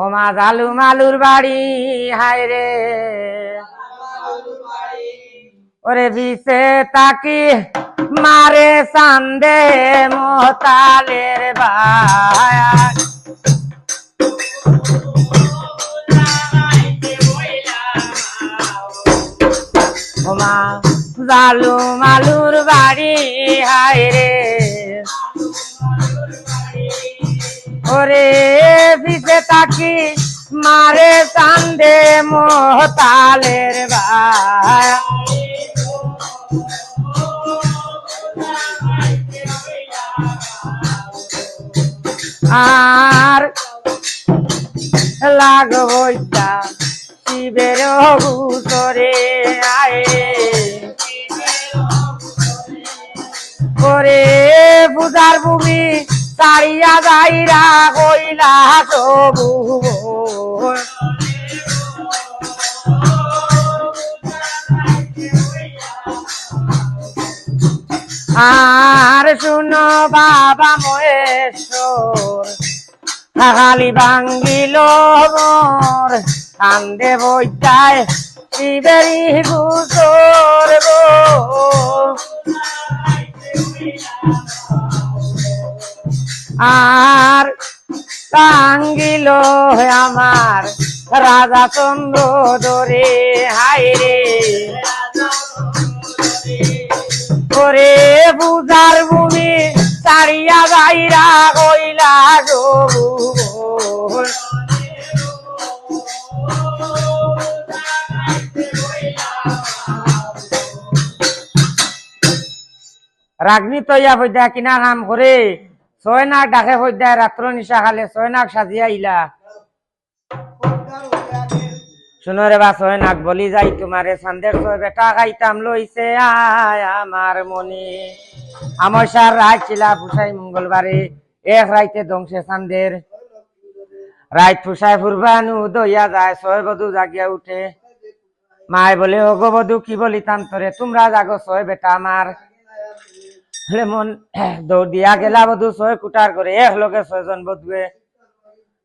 ও মা জালু মালুর বাড়ি হায় রে। ওরে বিছে তাকি মারে সান্দে মোতালের ভাই মালুর বাড়ি, হায় রে। ওরে পিছে তাকি মারে চান্দে মোহতালের ভাই। আর লাগবইতা শিবের গুসরে আয়ে। করে পূজার ভূমি তাড়িয়া যাইরা কইলা তবু আর শুনো বাবা মহেশ্বর, খালি ভাঙ্গিল মোর, কান্দে বইতায় শিবেরি গুসর আর টাঙ্গিল আমার রাজা চন্দ্র দরে হায় রে। করে পূজার ভূমি চারিয়া যাইরা কইলা গো রাগনি তৈয়া হইদা কিনা নাম করে। ছয় নাক ডাকে হইদা রাত্র নিশা খালে ছয় নাক সাজিয়া ইলা শুনো রে বা ছয় নাক বলি যাই তোমারে সান্দের ছয় বেটা খাইতাম লইছে আয় আমার মনে আমার সার রাত ছিলা ফুসাই মঙ্গলবারে এক রাইতে ধ্বংসে সান্দের রাত ফুসাই ফুরবানু দইয়া যায়, ছয় বধু জাগিয়া উঠে। মায় বলে ও গো বধু, কি বলি তান্তরে তোমরা জাগো ছয় বেটা আমার হলে মন দৌড় দিয়া গেলা বধু, ছয় কুটার করে এক লোকে ছয়জন বধুয়ে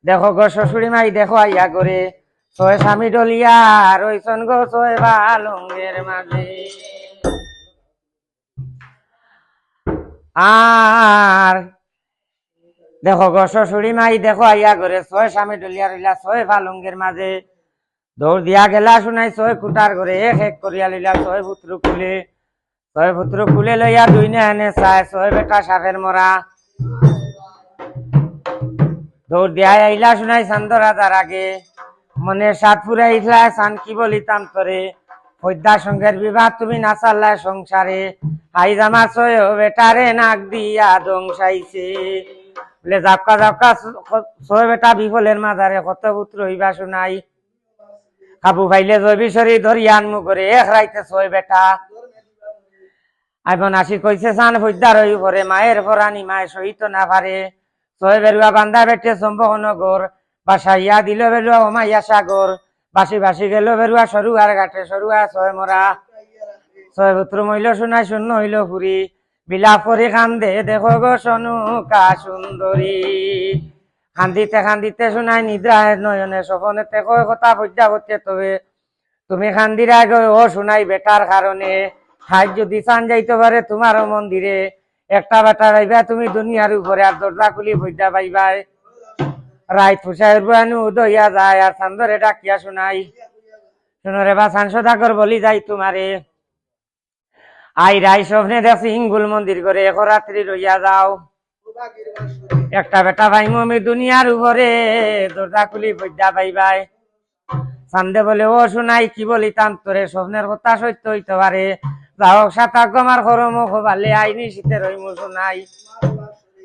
দেখো গো শ্বশুরি মাই দেখো আইয়া করে ছয় স্বামী ডলিয়া রইছন গো ছয় বালঙ্গের মাঝে আর দেখো গো শ্বশুরি মাই দেখো আইয়া করে ছয় স্বামী ডলিয়া রইলা ছয় পালঙ্গের মাঝে দৌড় দিয়া গেলা শুনাই, ছয় কুটার করে এক এক করিয়া লইলা ছয় পুত্র খুলে ছয় পুত্র খুলে লইয়া দুই নে এনে চায় ছয় বেটা সাপের মরা। দৌড় দিয়া আইলা শুনাই চান্দ রাজার আগে। মনে সাত ফুরাই ইসলা সান কি বলিতাম তোরে হদ্যা সঙ্গের বিবাহ তুমি না চাল্লাই সংসারে হাই জামা ছয় বেটারে নাক দিয়া দংসাইছে বলে, জাপকা জাপকা, ছয় বেটা বিফলের মাজারে কত পুত্র হইবা শুনাই। কাবু ভাইলে জৈবিশ্বরী ধরি আনমু করে এক রাইতে ছয় বেটা। আইবন আসি কইছে, সান ফৈদার হই পরে, মায়ের পরানি মায়ের সহিত না পারে। ছয় বেরুয়া বান্দা বেটে সম্ভব নগর বাসা ইয়া দিল বেরুয়া ওমাইয়া সাগর। বাসি বাসি গেল বেরুয়া সরুয়ার ঘাটে সরুয়া ছয় মরা। ছয় পুত্র মইল শোনাই শূন্য হইল ফুরি বিলাপ করে কান্দে, দেখো গো সনুকা সুন্দরী। কান্দিতে কান্দিতে শোনাই নিদ্রা নয়নে সপনেতে কয় কথা বজ্জা বচ্ছে তবে। তুমি খান্দিরা গো, ও শোনাই বেটার কারণে। হাজ যদি চান যাইতে পারে তোমার মন্দিরে। একটা বেটা পাইবা তুমি দুনিয়ার উপরে আর দরজা খুলি বৈদ্যা পাইবাই। রায় ফুসাইর বানু দইয়া যায় আর চান্দরে ডাকিয়া শোনাই। শুনরে বা সাংসদাকর বলি যাই তোমারে। আই রাই স্বপ্নে দেখছি হিঙ্গুল মন্দির করে এক রাত্রি রইয়া যাও। একটা বেটা ভাই মমি দুনিয়ার উপরে দরজা খুলি বৈদ্যা পাইবাই। সান্দে বলে, ও শুনাই কি বলিতাম তোরে, স্বপ্নের কথা সত্য হইতে পারে। যাও সাতা গমার খরো মুখ ভালে আইনি শুনাই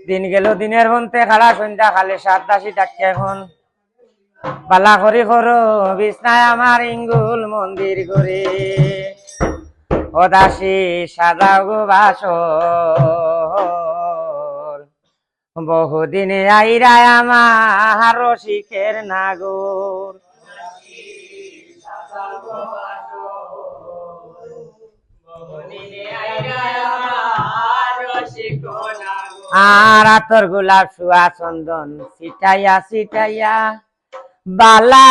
দিন খালা, সন্ধ্যা খালে আমার ইঙ্গুল মন্দির করে সাজাও গো বাসর বহুদিনে আইরায় আমার রসিকের নাগর আর আতর গোলাপ সুয়া চন্দন সিটাইয়া সিটাইয়া বালা